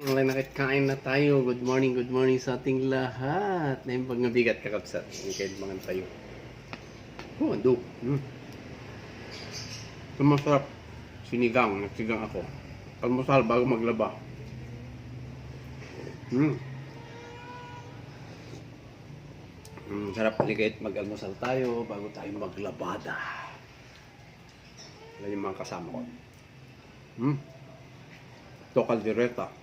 Lang nakikain na tayo. Good morning, good morning sa ating lahat. Na yung pagnabigat kakabsat. Yung kahit mga tayo. Oh, ando. Ito masarap. Sinigang. Nagsigang ako. Almusal bago maglaba. Hmm. Hmm, sarap ligait mag-almusal tayo bago tayo maglabada. Yan yung mga kasama ko. Hmm. Ito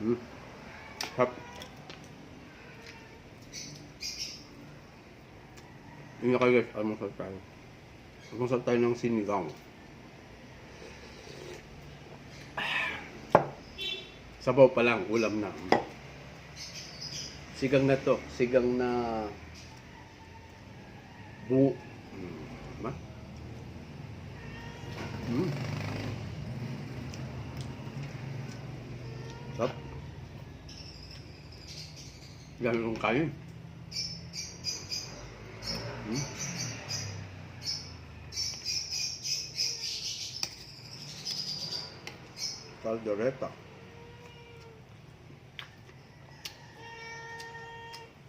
kaldereta. Hmm. Sarap. Yun na kayo guys, almusal tayo. Almusal tayo ng sinigang. Sabaw pa lang, ulam na. Sigang na to. Sigang na bu. Hmm. Diba? Ganun ang kanin. Hmm. Caldereta.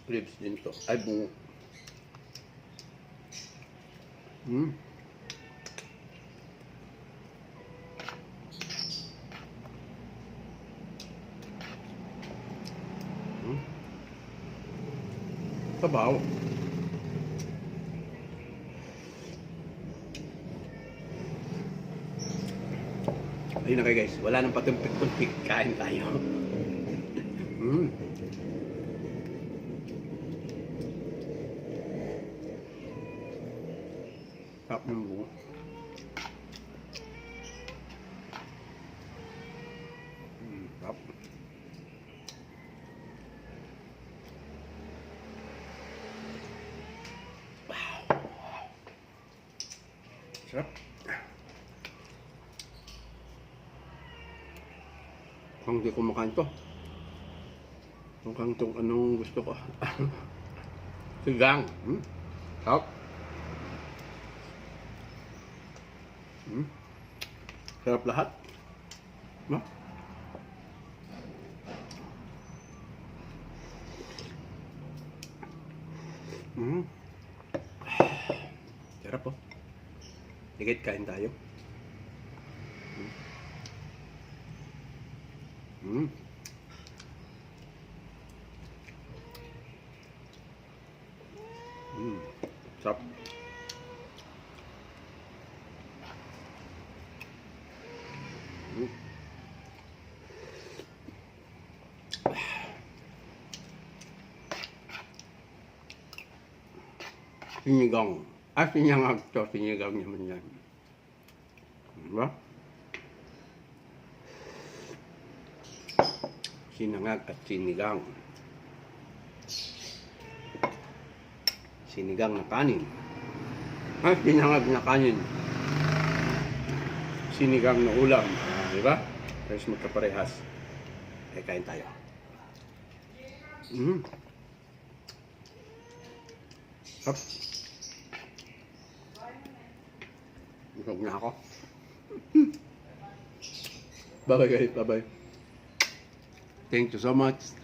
Ribs din to. Ay, bungo. Hmm. Sabaw. Ayun na kayo guys, wala nang patumpik-tumpik, kain tayo. mm. Sarap ng bungo. Mm, sarap. Sarap. Kung di kumakain to. Mukhang itong anong gusto ko. Sigang. Hmm? Sarap. Hmm? Sarap lahat. No? Hmm. Sarap po. Higit kain tayo. Hmm. Hmm. Sarap. Hmm. Sinigang. Ah, sinigang to. Sinigang naman yan. Diba? Sinangag at sinigang. Sinigang na kanin. Ah, sinangag na kanin. Sinigang na ulam. Ah, di ba? Tapos magkaparehas. Eh, kain tayo. Mm. Hop. Busog na ako. Bye-bye guys. Bye-bye. Thank you so much.